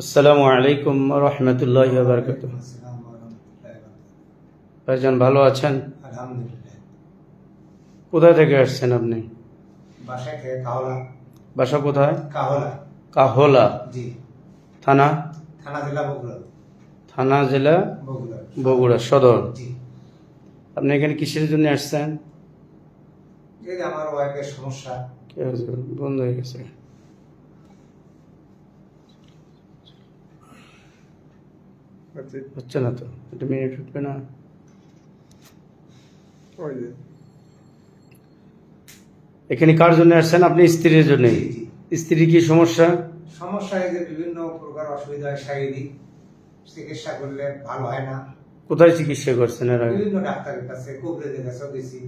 আসসালামু আলাইকুম রহমতুল্লাহ বারকাত ভাইজান ভালো আছেন? আলহামদুলিল্লাহ। কোথা থেকে আসছেন আপনি? বাসা কোথায়? কাহলা। থানা? থানা জেলা বগুড়া। থানা জেলা বগুড়া। বগুড়া সদর। আপনি এখানে কিসের জন্য আসছেন? আমার ওয়াইফের সমস্যা। বন্ধ হয়ে গেছে। হচ্ছে না তো? মিনিট উঠবে না? এখানে কার জন্য আসছেন? আপনি স্ত্রীর জন্য। স্ত্রী কি সমস্যা? সমস্যা এই যে বিভিন্ন প্রকার অসুবিধা হয় শারীরিক। চিকিৎসা করলে ভালো হয় না। কোথায় চিকিৎসা করছেন এর আগে? বিভিন্ন ডাক্তারের কাছে কবরেজের কাছে গেছি।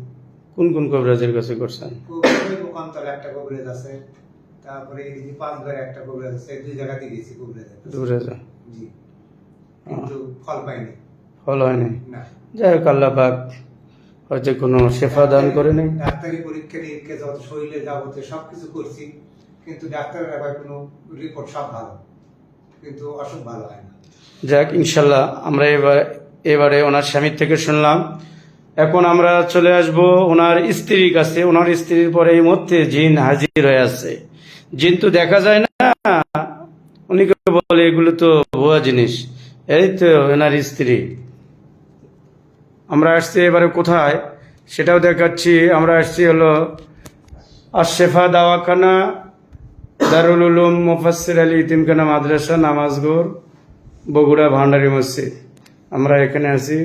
কোন কোন কবিরাজের কাছে করছেন? কবরেজ মোকামতলে একটা কবরেজ আছে। তারপরে পাঁচবারে একটা কবরেজ আছে দুই জায়গাতে গেছি কবরেজের। দূরে জি। কিন্তু ফল পাইনি। ফল হয়নি? যাই হোক আল্লাহ পাক হয়তো কোনো শেফা দান করে নেই। ডাক্তারি পরীক্ষা নিরীক্ষা যত শরীরে যাবতীয় সবকিছু করছি কিন্তু ডাক্তারের আবার কোনো রিপোর্ট সব ভালো। কিন্তু অসুখ ভালো হয় না। যাক ইনশাল্লাহ আমরা এবার এবারে ওনার স্বামীর থেকে শুনলাম। এখন আমরা চলে আসব ওনার স্ত্রীর কাছে। ওনার স্ত্রীর পরে এই মধ্যে জিন হাজির হয়ে আছে। জিন তো দেখা যায় না উনি কে বলে এগুলো তো ভুয়া জিনিস। এই তো ওনার স্ত্রী। আমরা আসছি এবারে কোথায়? সেটাও দেখাচ্ছি। আমরা আসছি হলো আশেফা দাওয়াখানা, দারুল উলুম, মুফাসসির আলী ইতিমখানা মাদ্রাসা, নামাজগড়, বগুড়া ভান্ডারি মসজিদ। আমরা এখানে আছি।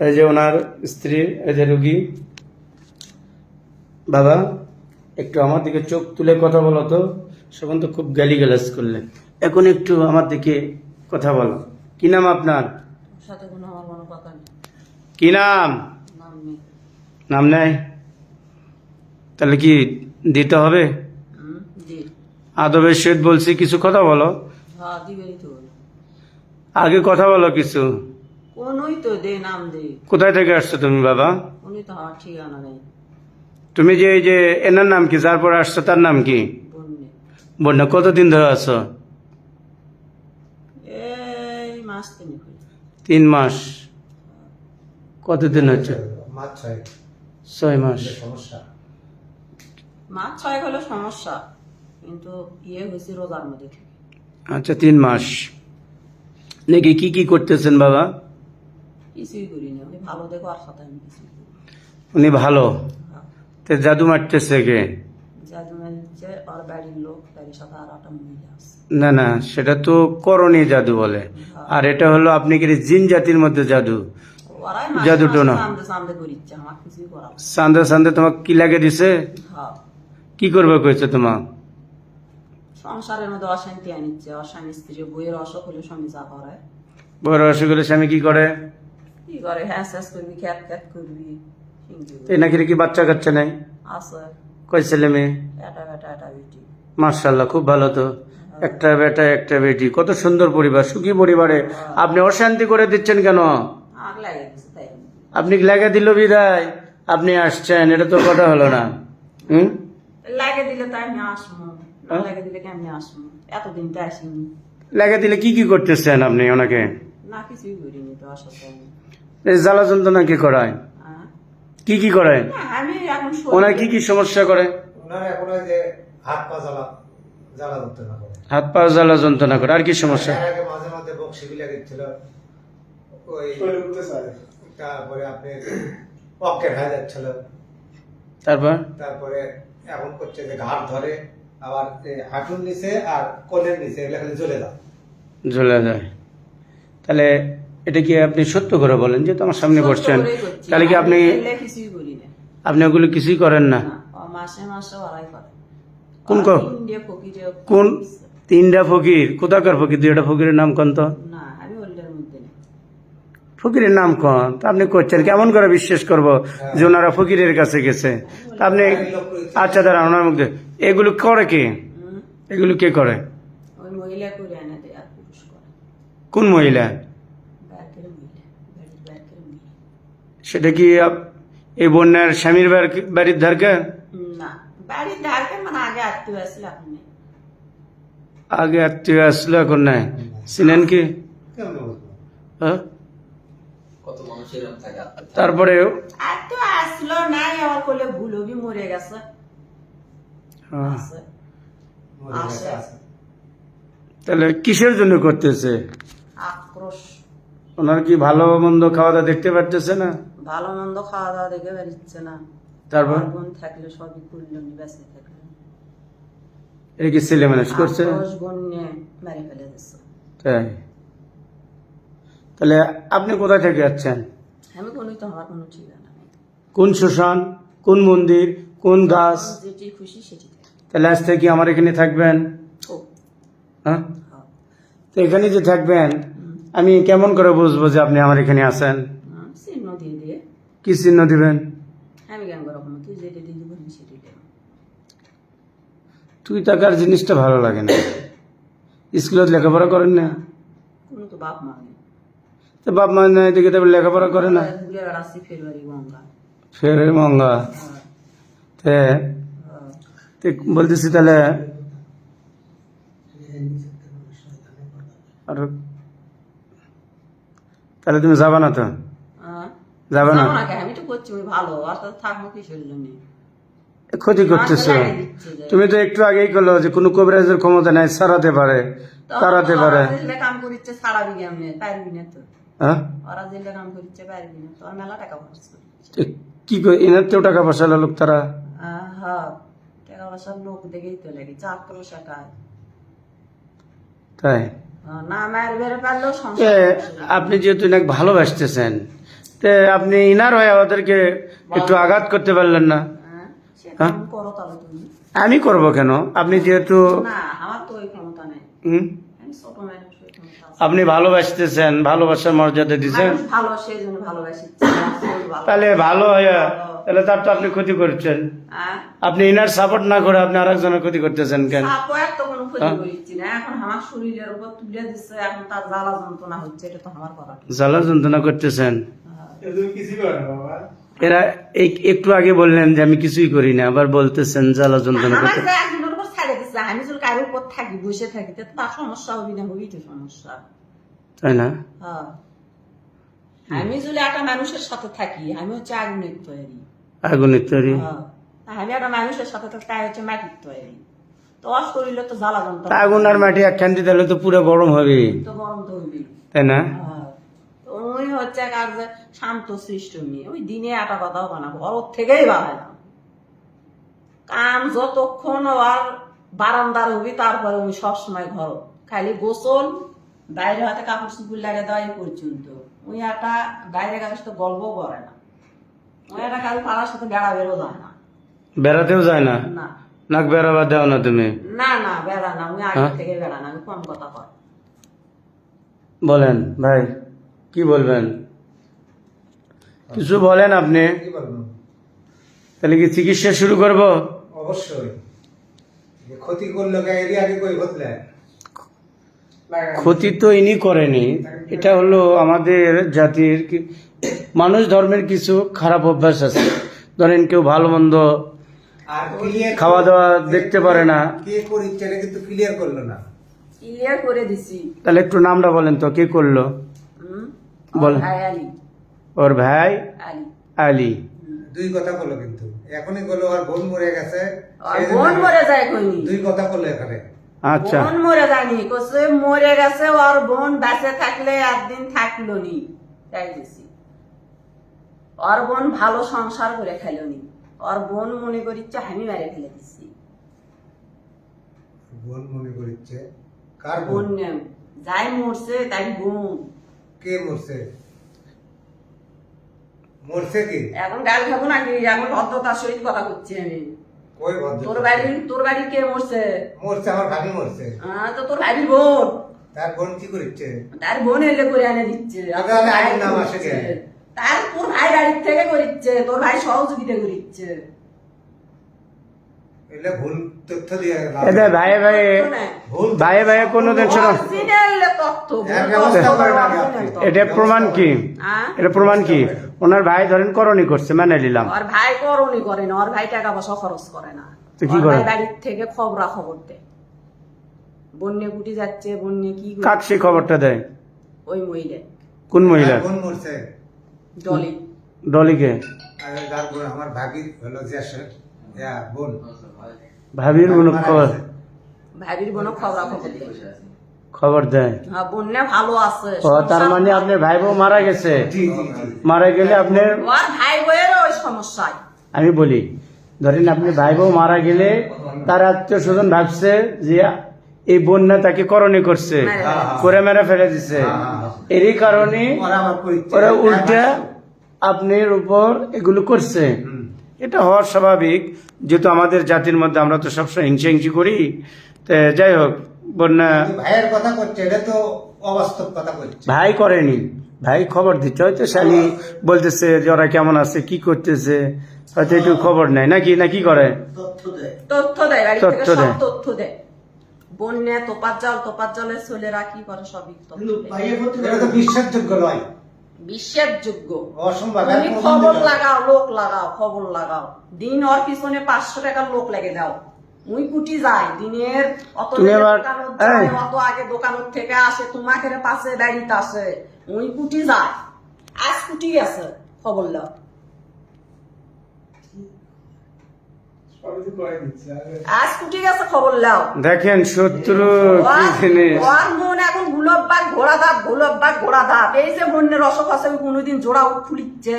এই যে ওনার স্ত্রী, এই যে রুগী। বাবা, একটু আমার দিকে চোখ তুলে কথা বলো তো। সেখান তো খুব গালি গালাজ করলেন। এখন একটু আমার দিকে কথা বলো। কি নাম আপনার? কি নাম? নাম নেই। তাহলে কি দিতে হবে? আদবের সহিত বলছি কিছু কথা বলো। হ্যাঁ আগে কথা বলো কিছু। কোথায় থেকে আসছো তুমি বাবা? তুমি যে এই যে এনার নাম কি যার পর আসছো তার নাম কি? বন্যা কতদিন ধরে আছো এই মাস তিনি তিন মাস। কতদিন হচ্ছে ছয়। মাস। মাস ছয় হলো সমস্যা কিন্তু ইয়ে হয়েছে রোজার মধ্যে আচ্ছা তিন মাস। নাকি কি কি করতেছেন বাবা? কিছুই করিনি উনি ভালো দেখো আর সাথে আমি কিছুই উনি ভালো? তে জাদু মারতেছে কে? জাদু যে আর বাড়ির লোক বাড়ির সাথে আর একটা মহিলা আছে না না সেটা তো করণীয় জাদু বলে। আর এটা হলো আপনি কি জিন জাতির মধ্যে জাদু? জাদুটো না। সান্দে সান্দে তোমাকে কি লাগে দিছে? হ্যাঁ। কি করবে কইছে তোমার সংসারের মধ্যে অশান্তি আনিচ্ছে অস্বামী স্ত্রী বইয়ের অসুখ হলে স্বামী যা করে। বড় অসুখের স্বামী কি করে? কি করে? হ্যাঁ শেষ করবি খ্যাত খ্যাত করবি এই নাকি কি বাচ্চা কাচ্চা নাই? আছে। কয় ছেলে মেয়ে? মার্শাল্লাহ খুব ভালো তো। একটা বেটা একটা বেটি। কত সুন্দর পরিবার সুখী পরিবারে। আপনি অশান্তি করে দিচ্ছেন কেন? আপনি লাগা দিল বিদায়? আপনি আসছেন এটা তো কথা হলো না। হুম? লাগে দিলে তাই আমি আসব। হ্যাঁ? লাগে দিলে কেমনি আসব? এতদিন তো আসিনি। লাগা দিলে কি কি করতেছেন আপনি ওনাকে? না কিছুই করিনি তো এই জ্বালা যন্ত্রণা কি করায়? হ্যাঁ? কি কি করে ওনার কি কি সমস্যা করে? ওনার এখন যে হাত পা জ্বালা জ্বালা ধরতে না করে হাত পা জ্বালা যন্ত্রণা করে। আর কি সমস্যা? মাঝে মাঝে বক্সি গুলা দিচ্ছিল ওই তারপরে আপনি পকেট হয়ে যাচ্ছিল। তারপর? তারপরে এখন করছে যে ঘাট ধরে আবার হাঁটুর নিচে আর কোলের নিচে এগুলো খালি জ্বলে দাও ঝুলে যায়। তাহলে এটা কি আপনি সত্য করে বলেন যে তোমার সামনে বসছেন? তাহলে কি আপনি আপনি ওগুলো কিছুই করেন না? মাসে মাসে ওরাই করে। কোন কোন? তিনটা ফকির। কোথাকার ফকির? দুইটা ফকিরের নাম কোন তো? ফকিরের নাম কোন? তা আপনি করছেন কেমন করে বিশ্বাস করব যে ওনারা ফকিরের কাছে গেছে। তা আপনি আচ্ছা দাঁড়া ওনার মধ্যে এগুলো করে কে? এগুলো কে করে? কোন মহিলা? সেটা কি এই বন্যার স্বামীর বাড়ি- বাড়ির ধারকা? আগে আত্মীয় আসলে এখন আগে আত্মীয় আসলো এখন নাই চিনেন কি বুঝব হ্যাঁ? আত্মীয়। আসলো নাই কোলে ভুলবি মরে গেছে। হ্যাঁ। তাহলে কিসের জন্য করতেছে? আক্রোশ। ওনার কি ভালো মন্দ খাওয়া দাওয়া দেখতে পারতেছে না? ভালো মন্দ খাওয়া দাওয়া দেখে বেরিচ্ছে না। তারপর? বোন থাকলে সবই করল নি বেঁচে এটা কি ছেলে মানুষ করছে? বোন মেরে ফেলে দিচ্ছে। তাই? তাহলে আপনি কোথায় থেকে যাচ্ছেন আমি কোনোই তো আমার কোনো ঠিকানা নেই। কোন শ্মশান কোন মন্দির কোন দাস? যেটি খুশি সেটি তাহলে আজ থেকে আমার এখানে থাকবেন? হ্যাঁ। তো এখানে যে থাকবেন আমি কেমন করে বুঝব যে আপনি আমার এখানে আছেন? হুম, চিহ্ন দিয়ে দিয়ে। কি চিহ্ন দিবেন আমি কেন করব না তুই যেটা দিয়ে দিবি সেটি দেবো তুই টাকার জিনিসটা ভালো লাগে না। স্কুলত লেখাপড়া করেন না। তো বাপ মা নেই। তো বাপ মা নাই দেখে তারপর লেখাপড়া করে না। ফেব্রুয়ারি ফের মঙ্গা হ্যাঁ, তে হ্যাঁ। বলতেছি তাহলে আর তাহলে তুমি যাবা না তো? হ্যাঁ? যাবে না? আমি তো করছি ভালো। আর তো থাকব জন্য? এ ক্ষতি করতেছো। তুমি তো একটু আগেই করল যে কোনো কবিরাজের ক্ষমতা নাই সারাতে পারে তাড়াতে পারে। কাম করিচ্ছে ছাড়াবি কেমনে? পারবি না তো। হ্যাঁ? ওরা যেগুলো কাম করিচ্ছে পারবি না। তোর মেলা টাকা খরচ কি এনার তেও টাকা পয়সা লোক তারা? হ্যাঁ টাকা লোক দেখেই তো লাগে করে তাই। আপনি যেহেতু ভালোবাসতেছেন তে আপনি ইনার হয়ে ওদেরকে একটু আঘাত করতে পারলেন না। আমি করব কেন? আপনি যেহেতু না আমার তো ওই ক্ষমতা নেই। হুম, আমি ছোট মানুষ ওই ক্ষমতা আছে। আপনি ভালোবাসতেছেন ভালোবাসার মর্যাদা দিচ্ছেন তাহলে ভালো হয়ে তাহলে তার তো আপনি ক্ষতি করছেন। হ্যাঁ? আপনি ইনার সাপোর্ট না করে আপনি আরেকজনের ক্ষতি করতেছেন কেন? আপু এক তো কোনো ক্ষতি হ্যাঁ? জ্বালা যন্ত্রণা হচ্ছে এটা তো আমার করা ঠিক জ্বালা যন্ত্রণা করতেছেন। হ্যাঁ। করো বাবা। এরা একটু আগে বললেন যে আমি কিছুই করি না আবার বলতেছেন জ্বালা যন্ত্রণা করতে যে একজনের উপর ছেড়ে দিচ্ছে আমি যদি কারোর উপর থাকি বসে থাকি তো তার সমস্যা হবি না হবি তো সমস্যা। তাই না? হ্যাঁ। আমি একটা মানুষের সাথে থাকি আমি হচ্ছে আগুনের তৈরি। আগুনের তৈরি? হ্যাঁ। আমি একটা মানুষের সাথে থাকি তাই হচ্ছে মাটির তৈরি। তো করিলে তো জ্বালা যন্ত্রণা আগুন আর মাটি একখান দিতে হলে তো পুরো গরম হবে তো গরম তো তাই না? হ্যাঁ। ওই হচ্ছে কার যে শান্ত সৃষ্ট মেয়ে। ওই দিনে একটা কথাও বানা ঘর থেকেই বাড়াইলাম কাম যতক্ষণ আর বারান্দার হবি তারপরে ওই সবসময় ঘর। খালি গোসল বাইরে হাতে কাপড় চুপুর লাগে দেওয়া এই পর্যন্ত। ওই একটা বাইরে কাছে তো গল্প করে না। ওই একটা কাল পাড়ার সাথে বেড়া বেরো যায় না। বেড়াতেও যায় না? না। নাক বেড়াবার দেও না তুমি? না না বেড়া না। আমি আগে হ্যাঁ? থেকে বেড়া না। আমি কম কথা কয়। বলেন ভাই। কি বলবেন? কিছু বলেন আপনি। তাহলে কি চিকিৎসা শুরু করব? অবশ্যই। ক্ষতি করল আগে কই বদলে ক্ষতি তো ইনি করেনি। এটা হলো আমাদের জাতির কি- মানুষ ধর্মের কিছু খারাপ অভ্যাস আছে। ধরেন কেউ ভালো মন্দ খাওয়া দাওয়া দেখতে পারে না। কিন্তু ক্লিয়ার করল না। ক্লিয়ার করে দিছি। তাহলে একটু নামটা বলেন তো কে করল? বল। ওর ভাই আলী। আলী। দুই কথা বলল কিন্তু। এখনই বলল আর বোন মরে গেছে। বোন মরে যায় কইনি দুই কথা বলল এখানে। আচ্ছা। বোন মরে যায়নি কসে মরে গেছে আর বোন বেঁচে থাকলে একদিন থাকল নি। তাই দিছি আর বোন ভালো সংসার করে খাইলো নি। আর বোন মনে করিচ্ছে আমি মেরে ফেলে দিছি। বোন মনে করিচ্ছে। কার বোন বোন? যাই মরছে তাই বোন। কে মরছে? মরছে কি? এখন গাল খাব নাকি এখন ভদ্রতার সহিত কথা করছি আমি। কই ভদ্র তোর বাড়ি তোর বাড়ি কে মরছে? মরছে আমার ভাবি মরছে। আহ, তো তোর ভাবি বোন। তার বোন কি করিচ্ছে তার বোন এলে করে এনে দিচ্ছে? তার তোর ভাই বাড়ির থেকে করিচ্ছে। তোর ভাই সহযোগিতা করিচ্ছে। এলে ভুল তথ্য দিয়ে লাভ এটা ভাই ভাই ভুল ভাই ভাই কোনোদিন শোনো Original তথ্য, ভুল এর তথ্য ব্যবস্থা করেন বা আগে original আপনি। তথ্য। এটা প্রমাণ কি? এটা প্রমাণ কি? ওনার ভাই ধরেন করণী করছে মানে নিলাম। ওর ভাই করণই করে না ওর ভাই টাকা পয়সা খরচ করে না। তো কি করে? বাড়ির থেকে খবরা খবর দেয়। বন্যে কুটি যাচ্ছে বন্যে কি করে- কাক সে খবরটা দেয়। ওই মহিলা। কোন মহিলা? মরছে? ডলি। ডলিকে আমার ভাগির হলো বোন ভাবির মারা খবর। ভাবির বোন খবরা খবর খবর দেয়। হ্যাঁ বন্যা ভালো আছে। ও তার মানে ভালো। আপনার ভাই বউ মারা গেছে? জি জি জি মারা গেলে আপনার ওর ভাই বইয়ের ওই সমস্যায়। আমি বলি ধরেন আপনি ভাই বউ মারা গেলে তার আত্মীয় স্বজন ভাবছে যে এই বন্যা তাকে করণী করছে মেরে করে মেরে ফেলে দিছে। হ্যাঁ, হ্যাঁ। এরই কারণে ওরা উল্টা আপনার উপর এগুলো করছে। এটা হওয়ার স্বাভাবিক যেহেতু আমাদের জাতির মধ্যে আমরা তো সবসময় হিংসা হিংসি করি। তো যাই হোক বন্যা ভাইয়ের কথা করছে এটা তো অবাস্তব কথা করছে ভাই করেনি। ভাই খবর দিচ্ছে। হয়তো শালি বলতেছে যে ওরা কেমন আছে কি করতেছে। হয়তো একটু খবর নেয়। নাকি না কি করে? তথ্য দেয়। তথ্য দেয় তথ্য দেয়। তথ্য দেয়। বন্যা তোপার জল তোপার জলের ছেলেরা কি করে সবই তথ্য কিন্তু দেয়। বাইরে করতে এটা তো বিশ্বাসযোগ্য নয়। বিশ্বের যোগ্য অসম্ভব তুমি খবর। লাগাও লোক লাগাও খবর লাগাও। দিন ওর পিছনে পাঁচশো টাকার লোক লেগে দাও মুই কুটি যাই দিনের অত। অত আগে দোকান থেকে আসে তোমাকে পাশে বাড়িতে আসে। মুই কুটি যাই। আজ কুটি আছে খবর লাও আজ কুটি গেছে খবর লাও। দেখেন শত্রু কি জিনিস? ওর মন এখন গুলব বাগ ঘোড়া দাঁত গুলব বাগ ঘোড়া দাঁত এই যে বন্যের রসক আছে ওই কোনোদিন জোড়া ফুলিচ্ছে।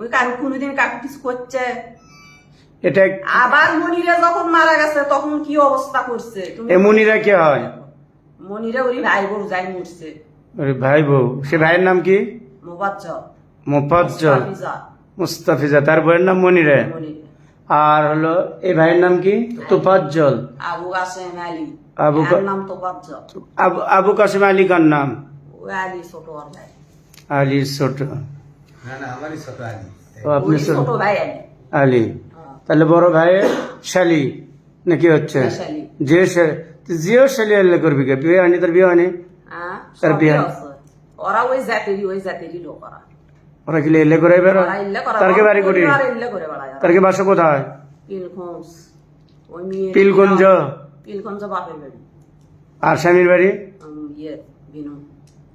ওই কাকু কোনোদিন কাকু কিছু করছে। এটা আবার মনিরে যখন মারা গেছে তখন কি অবস্থা করছে? তুমি এ মুনিরা কে হয়? মনিরে ওরি ভাই বউ যাই মরছে। ওরে ভাই বউ সে ভাইয়ের নাম কি? মোফাজ্জল। মুস্তাফিজা, তার বইয়ের নাম মনিরে? মনিরে। আর হলো এই ভাইয়ের নাম কি? তোফাজ্জল। আবু কাসেম আলী। আবু নাম তোবাজ্জল আবু আবু কাসিম আলী কার নাম? আলী ছোট ভাই। আলী ছোট। না না আমারই ছোট আলী। ও আপনি ছোট। ভাই আলী। হ্যাঁ, তাহলে বড় ভাইয়ের শালি নাকি হচ্ছে? শালি। যে যেও শালি আল্লাহ করবি কে বিয়ে হয়নি তার বিয়ে হ্যাঁ, তার বিয়ে? ওরা ওই জাতেরই ওই জাতেরই লোক ওরা। ওরা কি এলে করে বেরো ওরা তার কি বাড়ি করি বাসা কোথায়? বাপের বাড়ি। আর স্বামীর বাড়ি? ইয়ে বিনু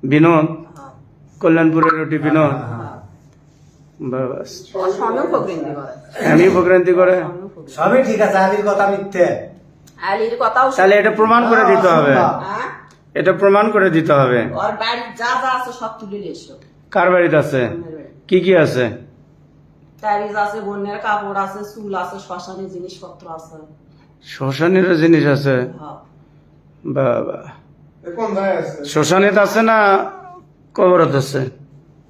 বিনোদ? হ্যাঁ, কল্যাণপুরের রুটি বিনোদ? হ্যাঁ। ওর স্বামীও ফকরিন্দি করে। আমি ভোগান্তি করে? সবই ঠিক আছে আলীর কথা মিথ্যে। আলীর কথাও তাহলে এটা প্রমাণ করে দিতে হবে। হ্যাঁ? এটা প্রমাণ করে দিতে হবে। ওর যা যা আছে সব তুলে নিয়ে এসো। কার বাড়িতে আছে। কি কি আছে? তাবিজ আছে বন্যের কাপড় আছে চুল আছে শ্মশানের জিনিসপত্র আছে। শ্মশানেরও জিনিস আছে? হ্যাঁ। বাবা। শ্মশানেত আছে না কবরত আছে?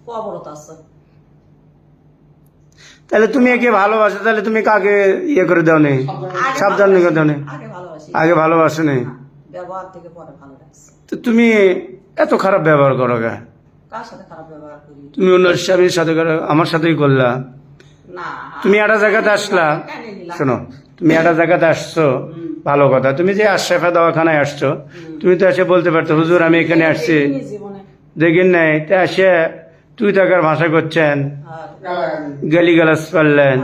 কবরত আছে। তাহলে তুমি একে ভালোবাসো তাহলে তুমি কাকে ইয়ে করে দাও নি? সাবধান করে দাও নি? আগে ভালোবাসি। আগে ভালোবাসো নি? হ্যাঁ, ব্যবহার থেকে পরে ভালো তো তুমি এত খারাপ ব্যবহার করো গা তুমি অন্য স্বামীর সাথে আমার সাথেই করলা। তুমি একটা জায়গাতে আসলা। শোনো তুমি একটা জায়গাতে আসছো ভালো কথা। তুমি যে আশরাফা দওয়াখানায় আসছো তুমি তো এসে বলতে পারতো হুজুর আমি এখানে আসছি। দেখিনি নাই তা আসে তুই টাকার ভাষা করছেন। আর গালি গালাস পারলেন।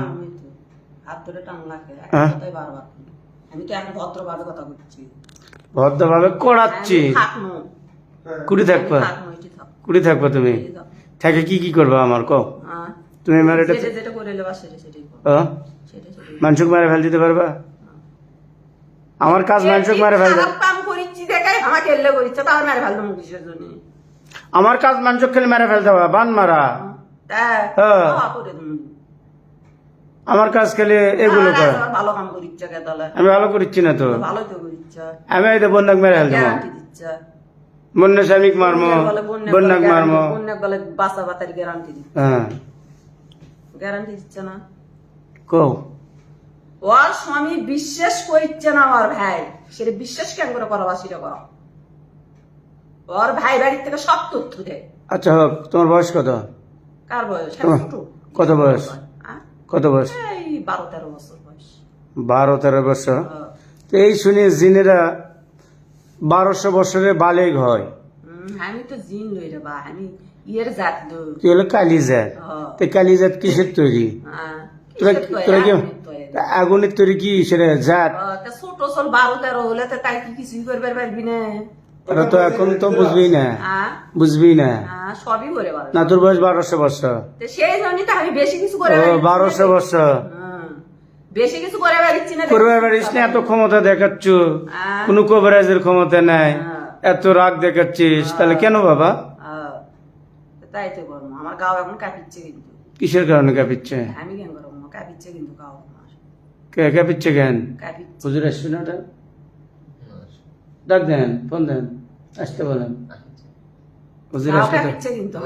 হ্যাঁ? ভদ্রভাবে করাচ্ছি। কুড়ি থাকবা কুড়ি থাকবা তুমি? থাকে কি কি করবা আমার? কো। তুমি আমার এটা মানসুক মারে ফেল দিতে পারবা? আমার কাজ মানসুক মারে ফেল করিচ্ছি করিচ্ছে আমার কাজ মানসুক খেলে মেরে ফেলতে হবে বান মারা। আমার কাজ খেলে এগুলো করে। ভালো করিচ্ছে আমি ভালো করছি না তো। করিচ্ছে। আমি এই বন্যাক মেরে ফেলতে বন্যা স্বামীক মারমো বন্যাক মারমো। বন্যাক বলে বাসা বাতারি গ্যারান্টি হ্যাঁ। গ্যারান্টি দিচ্ছে না। কো ওর স্বামী বিশ্বাস না ওর ভাই। সেটা বিশ্বাস কেন করে ওর ভাই বাড়ির থেকে সব তথ্য দেয় আচ্ছা হোক তোমার বয়স কত? কার বয়স? কত বয়স? কত বয়স? এই বারো তেরো বছর বয়স। বারো তেরো বছর। তো এই শুনে জিনেরা বারোশো বছরে বালেগ হয়। হুম, আমি তো জিন লই রে বা আমি ইয়ের জাত লই কি হলো? কালিজাত। তো কালিজাত কিসের তৈরি? কিসের তৈরি? তোরা কি আগুনের তৈরি। তা আগুনের তৈরি কি সেটা জাত? ছোট চল বারো তেরো হলে তো তাই কি কিছুই করবে পারবি না। ওরা তো এখন তো বুঝবি না। বুঝবি না। আহ, সবই করে না তোর বয়স বারোশো বছর। সেই জন্যই তো আমি বেশি কিছু করে বারোশো বছর। বেশি কিছু করে বেড়াচ্ছি না করবে না এত ক্ষমতা দেখাচ্ছ। আহ, কোনো কভারেজের ক্ষমতা নাই। হ্যাঁ। এত রাগ দেখাচ্ছিস। তাহলে কেন বাবা? তাই তো করব আমার গাও এখন কাঁপিচ্ছে কিন্তু। কিসের কারণে কাঁপিচ্ছে? আমি কেন করব? কাঁপিচ্ছে কিন্তু গাও কে কাঁপিচ্ছে কেন? হুজুর আসবে না ওটা? ডাক দেন ফোন দেন আসতে বলেন। হুজুর আসবে কিন্তু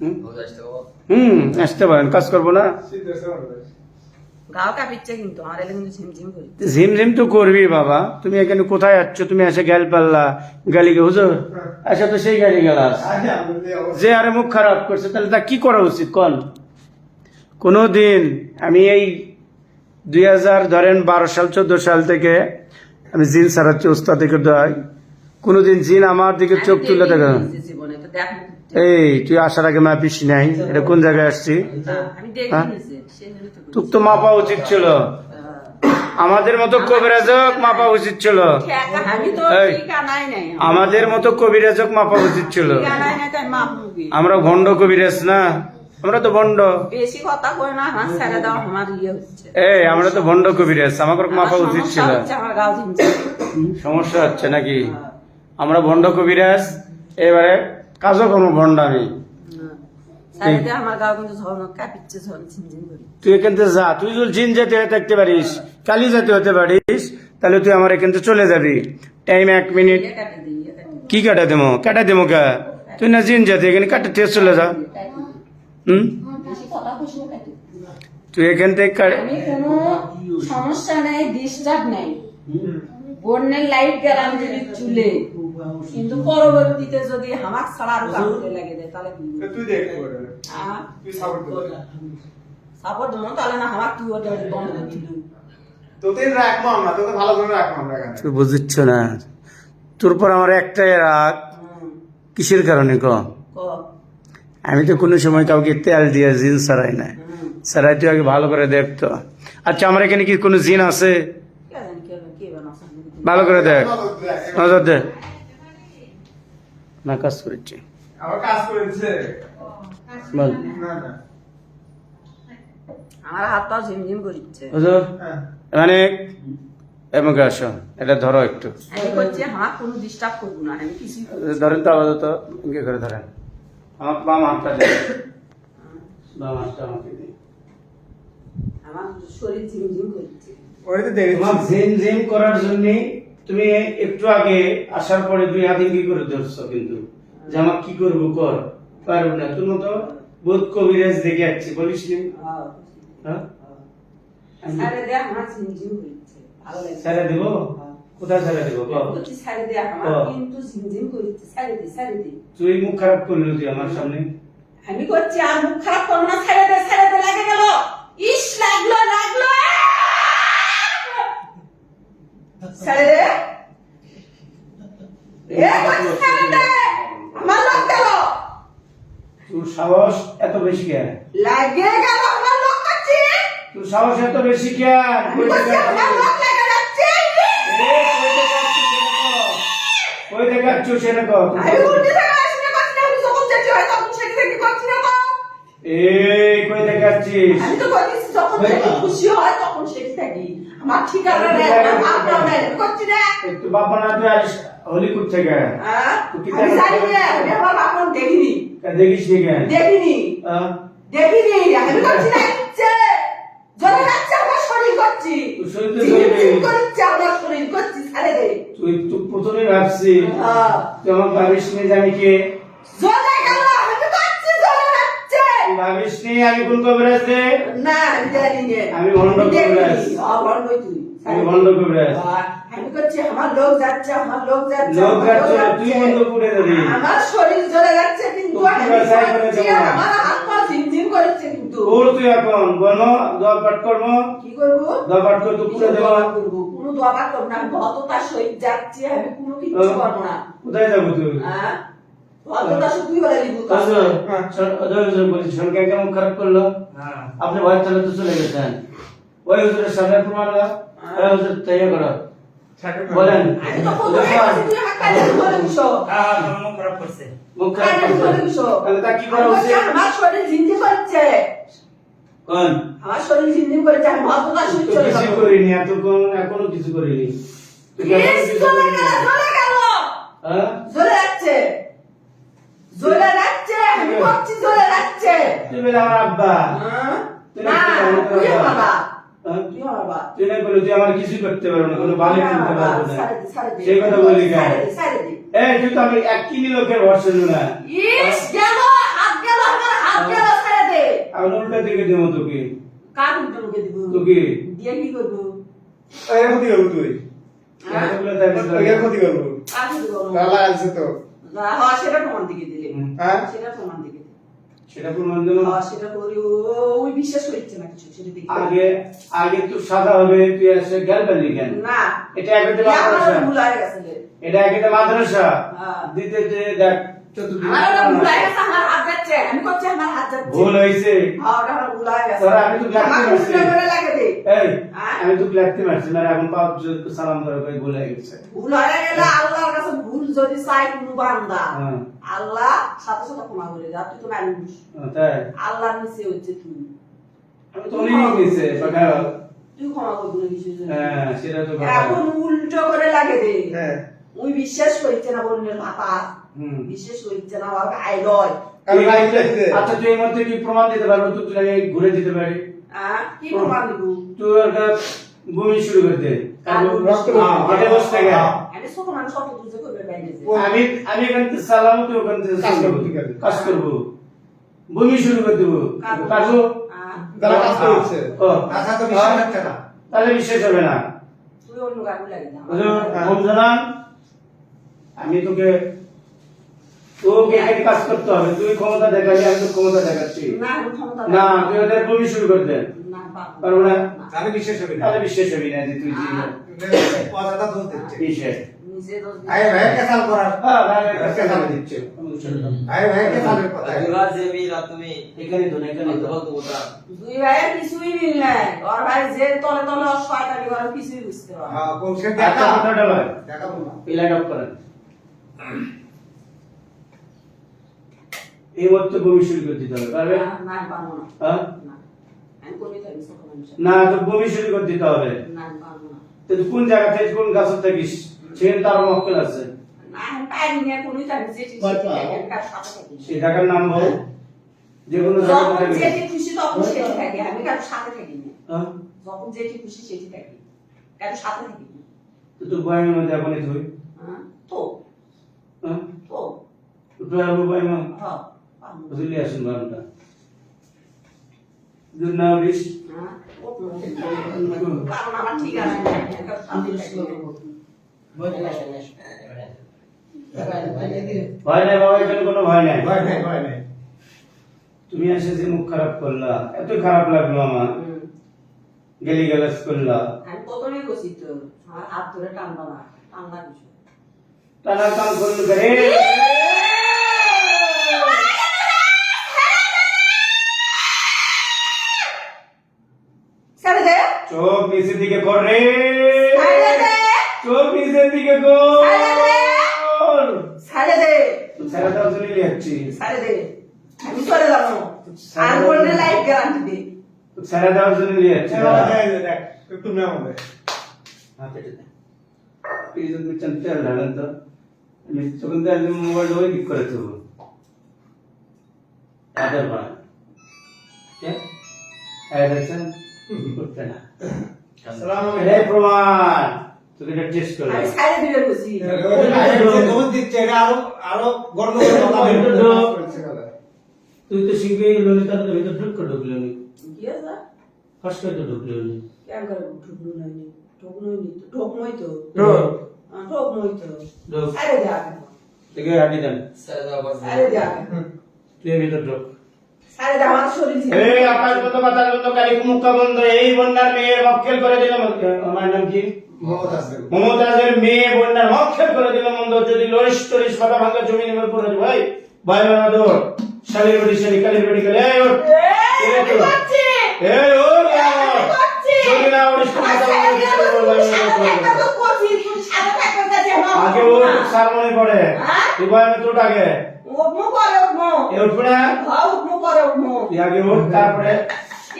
হুম? আসতে বাবা হুম। আসতে পারেন কাজ করব না? গাও কাঁপিচ্ছে কিন্তু আমার এলে কিন্তু ঝিমঝিম করি ঝিমঝিম তো করবি বাবা। তুমি এখানে কোথায় যাচ্ছ তুমি এসে গেল পাল্লা গালিকে হুজুর আচ্ছা তো সেই গালি গেলাস। যে আরে মুখ খারাপ করছে তাহলে তা কি করা উচিত? কন। কোনো দিন আমি এই দুই হাজার ধরেন বারো সাল চোদ্দ সাল থেকে আমি জিন সারাচ্ছি ওস্তাদ থেকে দয় কোনোদিন জিন আমার দিকে চোখ তুলে দেখা জীবনে তো দেখ এই তুই আসার আগে মাপিস নাই? এটা কোন জায়গায় আসছি? হ্যাঁ? জন্য তো তোর তো মাপা উচিত ছিল। আমাদের মতো কবিরাজক মাপা উচিত ছিল। আমাদের মতো কবিরাজক মাপা উচিত ছিল। আমরা ভণ্ড কবিরাজ না? আমরা তো ভণ্ড। ইয়ে এই আমরা তো ভণ্ড কবিরাজ আমাকে মাপা উচিত ছিল। সমস্যা হচ্ছে নাকি? আমরা ভণ্ড কবিরাজ এবারে কাজও করব ভণ্ড আমি ছেড়ে দিয়ে আমার গাও কিন্তু ঝর্ণ কাঁপিচ্ছে ঝর্ণ ঝিমঝিম করি। তুই এখান থেকে যা তুই যদি জিন জাতি হয়ে থাকতে পারিস কালি জাতি হতে পারিস তাহলে তুই আমার এখান থেকে চলে যাবি। টাইম এক মিনিট ইয়ে ইয়ে। কি কাটা দেবো? কাটা দেবো কা? তুই না জিন জাতি এখানে কাটা থেকে চলে যা। হুম। তুই এখান থেকে কোনো সমস্যা নেই ডিস্টার্ব নেই। বন্যের লাইট গেলাম যদি চুলে। কিন্তু পরবর্তীতে যদি হামাক ছাড়া আরও কাউকে লাগে দেয় তাহলে তুই দেখ তুই সাপোর্ট দেবো তাহলে না হামাক তুই ওটা বন্ধ করে দিবি। তোদের রাখব আমরা তোকে ভালো করে রাখব আমরা তুই বুঝিচ্ছ না। তোর পর আমার একটাই রাগ। কিসের কারণে ক? ক। আমি তো কোনো সময় কাউকে তেল দিয়ে জিন সারাই না সারাই তুই আগে ভালো করে দেখতো। আচ্ছা আমার এখানে কি কোনো জিন আছে কে জানি কে কে বানাচ্ছে ভালো করে দেখ। নজর দে। না কাজ করেছি। করেছে। বল। না না। আমার হাত পা ঝিমঝিম করছে। হ্যাঁ। মানে এমন আসো। এটা ধরো একটু। ধরেন তো আপাতত ইয়ে করে ধরেন। আমার বাম হাতটা দেন বাম হাতটা আমাকে দিন আমার শরীর ঝিমঝিম করছে। ওই তো দেখেছি তোমার জিম জিম করার জন্য তুমি একটু আগে আসার পরে দুই হাতে কি করে ধরছো কিন্তু। যে আমার কি করব কর পারব না। তুমি তো বহুত কবিরাজ দেখে আসছি বলিস নি? হ্যাঁ। হ্যাঁ? আমি- সারে দিব? কোথায় দিব? হ্যাঁ। করছে সারে দি সারে দি। তুই মুখ খারাপ করলি তুই আমার সামনে। আমি করছি আর মুখ খারাপ করো না। ছেড়ে দে ছেড়ে দে লাগে গেল। ইস লাগল লাগল ছেড়ে এ করছি ছেড়ে দে আমার লোক গেল। তোর সাহস এত বেশি কেন? লাগে গেল আমার লোক করছি তোর সাহস এত বেশি কেন? আমি করছি আমার লোক লাগে যাচ্ছে। কই সেটা উল্টে থেকে আসলে করছি না যখন যেতে হয় তখন সেটি থেকে করছি না এই কই দেখাচ্ছিস আমি তো বলছি যখন খুশি হয় তখন সেটি থাকি আমার ঠিকানা আমি করছি না একটু বাবা না তুই আসিস হলিকুড থেকে। হ্যাঁ? আমি জানি আমি আমার দেখিনি। তা দেখিস নি কেন দেখিনি। আহ? দেখিনি আমি করছি না ইচ্ছে। যাচ্ছে আমার শরীর করছি। শরীর তো। করছে আমার শরীর করছি ছাড়ে দে। তুই তুই প্রথমে ভাবছি হ্যাঁ। তুই আমার ভাবিস নি জানি কে। জলে গেল আমি করছি জলে যাচ্ছে তুই ভাবিস নি আমি কোন কবিরাজ রে না আমি জানি না আমি ভণ্ড কবিরাজ। ভণ্ড তুই আমি ভণ্ড কবিরাজ আমি করছি আমার লোক যাচ্ছে আমার লোক যাচ্ছে লোক যাচ্ছে তুই যাচ্ছে। করে দিবি আমার শরীর জ্বলে যাচ্ছে কিন্তু। আমার হাত ঝিমঝিম করছে কিন্তু। তোর তুই এখন বলো দোয়া পাঠ করব? কি করব? দোয়া পাঠ করে পুরো দেবো? কোনো দোয়া করব না। আমি ভদ্রতার সহিত যাচ্ছি আমি কোনো কিছু। না। কোথায় যাব তুই? হ্যাঁ? কেমন খারাপ করল? আপনি ভয় চালে তো চলে গেছেন। ওই হুজুরের সামনে প্রমাণ ওই হুজুর তৈরি করো। বলেন। এখনও কিছু করিনি। যাচ্ছে। জ্বলে যাচ্ছে আমি বলছি জ্বলে যাচ্ছে তুই আমার আব্বা। হ্যাঁ? না তুই বাবা? আমার বাবা হ্যাঁ? তুই আমার বাবা তুই না বলে তুই আমার কিছু করতে পারব না কোনো বালি কিনতে পারব না। ছাড়ে দে, ছাড়ে দে। সেই কথা বলি কেন? ছাড়ে দে, ছাড়ে দে। এই তুই তো আমি এক কিনি লোকের ভরসা না ইস গেল হাত গেল আমার হাত গেল ছেড়ে দে। আমি উল্টা দিকে দেবো তোকে। কার উল্টো মুখে দিব? তোকে। দিয়ে কি করব? এর ক্ষতি করব তুই। হ্যাঁ? ক্ষতি করব। আছে তো। হ্যাঁ সেটা প্রমাণ দিকে দিলে। হ্যাঁ। সেটা প্রমাণ দিকে সেটা প্রমাণ হ্যাঁ সেটা করি ওই বিশ্বাস করছে না কিছু সেটা দেখি আগে আগে তো সাদা হবে তুই এসে গেল পারলি কেন? না। এটা আমার মাদ্রাসা। হয়ে। এটা তো মাদ্রাসা। হ্যাঁ। দিতে দেখ ভুল গেছে আমার হাত যাচ্ছে। আমি করছি আমার হাত যাচ্ছে। ভুল হয়েছে। ওটা আমার ভুল গেছে। তোরা আমি তো ব্ল্যাক আমার করছি। উল্টো করে লাগে দে। এই? আমি তো লাগতে পারছি না এখন পাপ সালাম করে করে ভুল হয়ে গেছে। ভুল হয়ে গেলে আল্লাহর কাছে ভুল যদি চাই কোনো বান্দা। আল্লাহ সাথে সাথে ক্ষমা করে যা তুই তো মানুষ তাই। আল্লাহর নিচে হচ্ছে তুই আমি তো অনেক নিয়েছে তুই ক্ষমা করবি না কিছু হ্যাঁ সেটা তো এখন উল্টো করে লাগে দে। হ্যাঁ। ওই বিশ্বাস করছে না বন্যের ভাতা বিশ্বাস করছে না বাবা আই লয় আচ্ছা তুই এই মধ্যে কি প্রমাণ দিতে পারব তুই তুই আগে ঘুরে দিতে পারি কি প্রমাণ দিব তুই একটা বমি শুরু করে দে আমি। আমি এখান থেকে সালাম তুই ওখান থেকে কাজ করব, বমি শুরু করে দেবো পারব তাহলে বিশ্বাস হবে না তুই অন্য কাকু লাগে যা। হুজুর, রমজান, আমি তোকে তোকে কাজ করতে হবে। তুই ক্ষমতা দেখালি আমি তো ক্ষমতা দেখাচ্ছি। না তুই ওদের বমি শুরু করে দে। না পারব পারব না। তাহলে বিশ্বাস হবে না। তাহলে বিশ্বাস হবে না যে তুই। কথাটা দোষ দিচ্ছে বিশ্বাস নিজে দোষ দিতে আরে ভাই কেসাল করার। হ্যাঁ ভাই কেসাল দিচ্ছে। আরে ভাই কেসালের কথা। এবার যে তুমি এখানে তো এখানে তো বলতো দুই ভাইয়ের কিছুই মিল নাই। ওর ভাই যে তলে তলে ওর করে কিছুই বুঝতে পারে হ্যাঁ কোন সে দেখা। কথাটা ভাই দেখাবো না লাইট অফ করেন। এই মধ্যে বমি শুরু করে দিতে হবে পারবে? না, হ্যাঁ তো বমি শুরু করে দিতে হবে। না আমি পারব না। তো তুই কোন জায়গা থেকে কোন গাছ থাকিস? সেখানে তার মক্কেল আছে। কোনোই তো জায়গার নাম বল। যে কোনো সাথে থাকি না। হ্যাঁ তো বয়ামের মধ্যে এখনই তুই? তো। হ্যাঁ? তো হ্যাঁ। হ্যাঁ? তো কারণ আমার। ভয় নাই বাবা এখানে কোনো ভয় নাই। ভয় নাই ভয় নাই। তুমি এসে যে মুখ খারাপ করলা এত খারাপ লাগল আমার। গেলি গালাস করলা। আমি প্রথমেই করছি তো আমার হাত ধরে টানবা না টানবা কিছু। করে ছেড়ে দে। চোখ নিচের দিকে কর রে। চোখ নিচের দিকে কর। ছেড়ে দে। ছেড়ে দাও চলে যাচ্ছি। ছেড়ে দে। আমি চলে যাব। আর বললে লাইফ গ্যারান্টি দে দেওয়ার জন্য নিয়ে যাচ্ছি। তুমি চলতে ঢালেন তো আমি তখন তো একদম মোবাইল হ্যাঁ প্রমাণ তোকে এটা টেস্ট করে আমি দিচ্ছে এটা আরও আরও কথা বলবে তুই তো শিখবে লোনে তার ভিতর ঢুক করে ঢুকলো নি কি আছে কষ্ট করে তো ঢুকলো নি কেন করে ঠুকনু নি তো তো ঢুক হ্যাঁ, ঠোক মই তো ঢুক ছেড়ে দে আগে থেকে আগে দেন ছেড়ে দেওয়া পর ছেড়ে দে তুই ভিতর ঢুক ছেড়ে দে আমার শরীর এই আকাশ বন্ধ পাতাল বন্ধ কালী মুখা বন্ধ এই বন্যার মেয়ের মক্কেল করে দিলাম আমার নাম কি আছে মমতাজের মেয়ে বন্যার মক্কেল করে দিলাম মন্দ যদি লরিস টরিস পাতা ভাঙা জমি নেবার পরে ভাই ভাই বানা দো শালির বাড়ি শালি কালির বাড়ি কালি এই ওঠ এই, ওঠ যদি কথা বলব। আগে ও সার মনে পড়ে এবার আমি তোর আগে উঠমু করে উঠমু এ উঠবে না হ্যাঁ উঠমু করে উঠমু তুই আগে উঠ তারপরে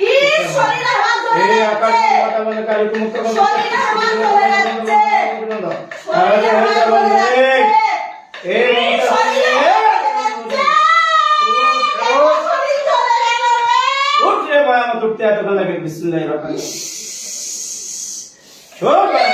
ই শরীরে হাত ধরে এই যাচ্ছে কথা বলে কালী মুক্ত শরীরে ধরে যাচ্ছে। শরীরে ধরে যাচ্ছে এই শরীরে উঠতে এতক্ষণ লাগে বিসমিল্লাহির রহমানির রহিম ভাই,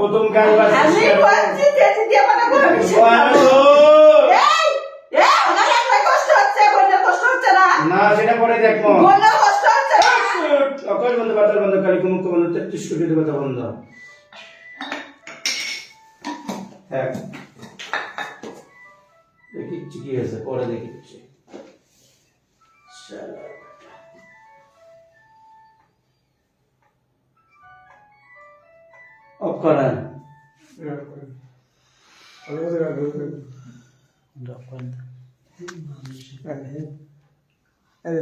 প্রথম কাজ না সেটা পরে দেখব। আকাশ বন্ধ? বাতাস বন্ধ কালী মুক্ত বন্ধ তেত্রিশ কোটি দেবতা বন্ধ। এক। দেখিচ্ছি কি হয়েছে পরে দেখিচ্ছি। অফ করেন আরে